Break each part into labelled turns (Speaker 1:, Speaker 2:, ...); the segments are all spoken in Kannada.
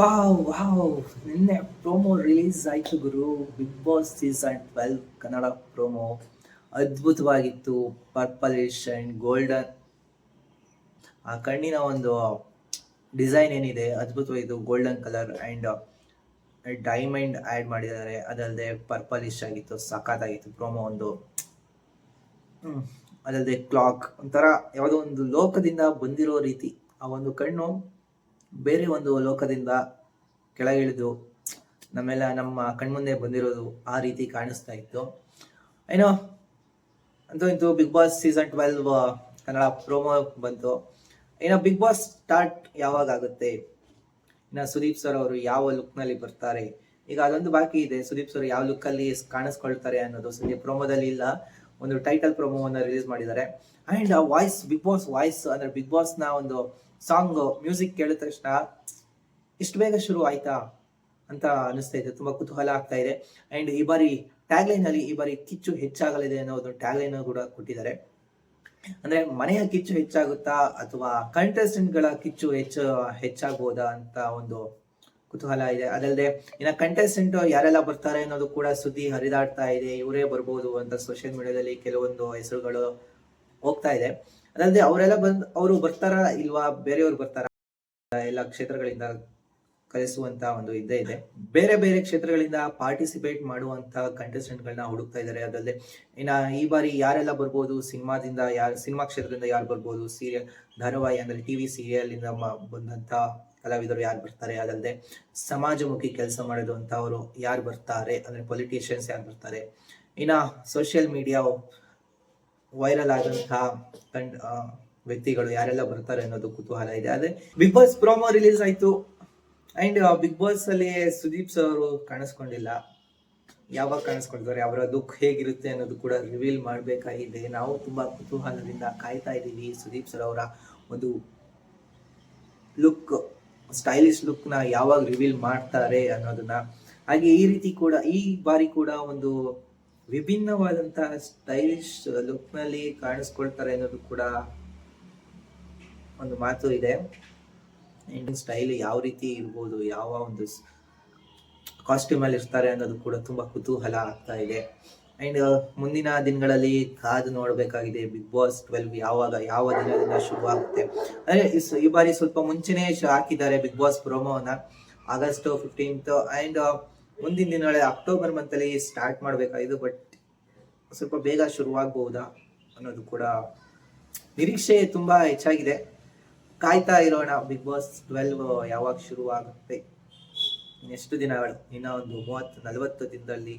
Speaker 1: Wow wow. ನಿನ್ನೆ ಪ್ರೋಮೋ ರಿಲೀಸ್ ಆಯಿತು ಗುರು. Bigg Boss season twelve Kannada promo ಅದ್ಭುತವಾಗಿತ್ತು. Purplish and golden ಆ ಕಣ್ಣಿನ ಒಂದು ಡಿಸೈನ್ ಏನಿದೆ ಅದ್ಭುತವಾಯಿತು golden colour and diamond add ಮಾಡಿದ್ದಾರೆ. ಅದಲ್ಲದೆ ಪರ್ಪಲಿಶ್ ಆಗಿತ್ತು, ಸಖತ್ತಾಗಿತ್ತು ಪ್ರೋಮೋ ಒಂದು. ಅದಲ್ಲದೆ ಕ್ಲಾಕ್ ಒಂಥರ ಯಾವುದೋ ಒಂದು ಲೋಕದಿಂದ ಬಂದಿರೋ ರೀತಿ. ಆ ಒಂದು ಕಣ್ಣು ಬೇರೆ ಒಂದು ಲೋಕದಿಂದ ಕೆಳಗಿಳಿದು ನಮ್ಮೆಲ್ಲ ನಮ್ಮ ಕಣ್ಮುಂದೆ ಬಂದಿರೋದು ಆ ರೀತಿ ಕಾಣಿಸ್ತಾ ಇತ್ತು. ಏನೋ ಅಂತೂ ಇಂತೂ Bigg Boss season twelve Kannada promo ಬಂತು. ಏನೋ ಬಿಗ್ ಬಾಸ್ ಸ್ಟಾರ್ಟ್ ಯಾವಾಗ ಆಗುತ್ತೆ? ಇನ್ನು ಸುದೀಪ್ ಸರ್ ಅವರು ಯಾವ ಲುಕ್ನಲ್ಲಿ ಬರ್ತಾರೆ? ಈಗ ಅದೊಂದು ಬಾಕಿ ಇದೆ, ಸುದೀಪ್ ಸರ್ ಯಾವ ಲುಕ್ಕಲ್ಲಿ ಕಾಣಿಸ್ಕೊಳ್ತಾರೆ ಅನ್ನೋದು ಸದ್ಯ ಪ್ರೋಮೋದಲ್ಲಿ ಇಲ್ಲ. ಒಂದು ಟೈಟಲ್ ಪ್ರೋಮೋವನ್ನು ರಿಲೀಸ್ ಮಾಡಿದ್ದಾರೆ. And voice Bigg Boss voice ಅಂದ್ರೆ ಬಿಗ್ ಬಾಸ್ನ ಒಂದು ಸಾಂಗ್, ಮ್ಯೂಸಿಕ್ ಕೇಳಿದ ತಕ್ಷಣ ಇಷ್ಟು ಬೇಗ ಶುರು ಆಯ್ತಾ ಅಂತ ಅನಿಸ್ತಾ ಇದೆ. ತುಂಬಾ ಕುತೂಹಲ ಆಗ್ತಾ ಇದೆ. ಅಂಡ್ ಈ ಬಾರಿ ಟ್ಯಾಗ್ಲೈನ್ ಅಲ್ಲಿ ಈ ಬಾರಿ ಕಿಚ್ಚು ಹೆಚ್ಚಾಗಲಿದೆ ಅನ್ನೋ ಒಂದು ಟ್ಯಾಗ್ಲೈನ್ ಕೂಡ ಕೊಟ್ಟಿದ್ದಾರೆ. ಅಂದ್ರೆ ಮನೆಯ ಕಿಚ್ಚು ಹೆಚ್ಚಾಗುತ್ತಾ ಅಥವಾ ಕಂಟೆಸ್ಟೆಂಟ್ಗಳ ಕಿಚ್ಚು ಹೆಚ್ಚು, ಹೆಚ್ಚಾಗ್ಬೋದಾ ಅಂತ ಒಂದು ಕುತೂಹಲ ಇದೆ. ಅದಲ್ಲದೆ ಇನ್ನ ಕಂಟೆಸ್ಟೆಂಟ್ ಯಾರೆಲ್ಲ ಬರ್ತಾರೆ ಅನ್ನೋದು ಕೂಡ ಸುದ್ದಿ ಹರಿದಾಡ್ತಾ ಇದೆ. ಇವರೇ ಬರ್ಬೋದು ಅಂತ ಸೋಷಿಯಲ್ ಮೀಡಿಯಾದಲ್ಲಿ ಕೆಲವೊಂದು ಹೆಸರುಗಳು ಹೋಗ್ತಾ ಇದೆ. ಅದಲ್ಲದೆ ಅವರೆಲ್ಲ ಬಂದು, ಅವರು ಬರ್ತಾರ ಇಲ್ವಾ? ಬೇರೆಯವ್ರು ಬರ್ತಾರ? ಎಲ್ಲ ಕ್ಷೇತ್ರಗಳಿಂದ ಕಲಿಸುವಂತ ಒಂದು ಇದ್ದೇ ಇದೆ. ಬೇರೆ ಬೇರೆ ಕ್ಷೇತ್ರಗಳಿಂದ ಪಾರ್ಟಿಸಿಪೇಟ್ ಮಾಡುವಂತ ಕಂಟೆಸ್ಟೆಂಟ್ ಗಳನ್ನ ಹುಡುಕ್ತಾ ಇದ್ದಾರೆ. ಅದಲ್ಲದೆ, ಇನ್ನ ಈ ಬಾರಿ ಯಾರೆಲ್ಲ ಬರ್ಬೋದು? ಸಿನಿಮಾದಿಂದ ಯಾರು, ಸಿನಿಮಾ ಕ್ಷೇತ್ರದಿಂದ ಯಾರು ಬರ್ಬೋದು? ಸೀರಿಯಲ್ ಧಾರಾವಾಹಿ ಅಂದ್ರೆ ಟಿವಿ ಸೀರಿಯಲ್ ಇಂದ ಬಂದಂತ ಕಲಾವಿದರು ಯಾರು ಬರ್ತಾರೆ? ಅದಲ್ಲದೆ, ಸಮಾಜಮುಖಿ ಕೆಲಸ ಮಾಡಿರುವಂತವರು ಯಾರು ಬರ್ತಾರೆ? ಅಂದ್ರೆ ಪೊಲಿಟಿಷಿಯನ್ಸ್ ಯಾರು ಬರ್ತಾರೆ? ಇನ್ನ ಸೋಷಿಯಲ್ ಮೀಡಿಯಾ ವೈರಲ್ ಆದಂತಹ ಕಂಡ್ ವ್ಯಕ್ತಿಗಳು ಯಾರೆಲ್ಲ ಬರ್ತಾರೆ ಅನ್ನೋದು ಕುತೂಹಲ ಇದೆ. ಅದೇ ಬಿಗ್ ಬಾಸ್ ಪ್ರೋಮೋ ರಿಲೀಸ್ ಆಯ್ತು. ಅಂಡ್ ಬಿಗ್ ಬಾಸ್ ಅಲ್ಲಿ ಸುದೀಪ್ ಸರ್ ಅವರು ಕಾಣಿಸ್ಕೊಂಡಿಲ್ಲ. ಯಾವಾಗ ಕಾಣಿಸ್ಕೊಳ್ತಾರೆ, ಅವರ ದುಃಖ ಹೇಗಿರುತ್ತೆ ಅನ್ನೋದು ಕೂಡ ರಿವೀಲ್ ಮಾಡಬೇಕಾಗಿದೆ. ನಾವು ತುಂಬಾ ಕುತೂಹಲದಿಂದ ಕಾಯ್ತಾ ಇದ್ದೀವಿ ಸುದೀಪ್ ಸರ್ ಅವರ ಒಂದು ಲುಕ್ ಸ್ಟೈಲಿಶ್ ಲುಕ್ನ ಯಾವಾಗ ರಿವೀಲ್ ಮಾಡ್ತಾರೆ ಅನ್ನೋದನ್ನ. ಹಾಗೆ ಈ ರೀತಿ ಕೂಡ, ಈ ಬಾರಿ ಕೂಡ ಒಂದು ವಿಭಿನ್ನವಾದಂತಹ ಸ್ಟೈಲಿಶ್ ಲುಕ್ನಲ್ಲಿ ಕಾಣಿಸ್ಕೊಳ್ತಾರೆ ಅನ್ನೋದು ಕೂಡ ಒಂದು ಮಾತು ಇದೆ. ಇಂಡಿಯನ್ ಸ್ಟೈಲ್ ಯಾವ ರೀತಿ ಇರ್ಬೋದು, ಯಾವ ಒಂದು ಕಾಸ್ಟ್ಯೂಮ್ ಅಲ್ಲಿ ಇರ್ತಾರೆ ಅನ್ನೋದು ಕೂಡ ತುಂಬಾ ಕುತೂಹಲ ಆಗ್ತಾ ಇದೆ. ಅಂಡ್ ಮುಂದಿನ ದಿನಗಳಲ್ಲಿ ಕಾದು ನೋಡಬೇಕಾಗಿದೆ ಬಿಗ್ ಬಾಸ್ ಟ್ವೆಲ್ವ್ ಯಾವಾಗ, ಯಾವ ದಿನದಿಂದ ಶುರು ಆಗುತ್ತೆ. ಈ ಬಾರಿ ಸ್ವಲ್ಪ ಮುಂಚೆನೆ ಹಾಕಿದ್ದಾರೆ ಬಿಗ್ ಬಾಸ್ ಪ್ರೋಮೋನ ಆಗಸ್ಟ್ ಫಿಫ್ಟೀನ್ತ್ ಅಂಡ್ ಮುಂದಿನ ದಿನಗಳಲ್ಲಿ ಅಕ್ಟೋಬರ್ ಮಂತಲ್ಲಿ ಸ್ಟಾರ್ಟ್ ಮಾಡಬೇಕಾಗಿದೆ ಬಟ್ ಸ್ವಲ್ಪ ಬೇಗ ಶುರುವಾಗಬಹುದಾ ಅನ್ನೋದು ಕೂಡ ನಿರೀಕ್ಷೆ ತುಂಬಾ ಹೆಚ್ಚಾಗಿದೆ. ಕಾಯ್ತಾ ಇರೋಣ ಬಿಗ್ ಬಾಸ್ ಟ್ವೆಲ್ವ್ ಯಾವಾಗ ಶುರು ಆಗುತ್ತೆ ಇನ್ನೆಷ್ಟು ದಿನಗಳು? ಇನ್ನ ಒಂದು ಮೂವತ್ತು, ನಲವತ್ತು ದಿನದಲ್ಲಿ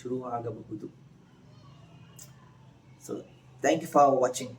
Speaker 1: ಶುರು ಆಗಬಹುದು so thank you for watching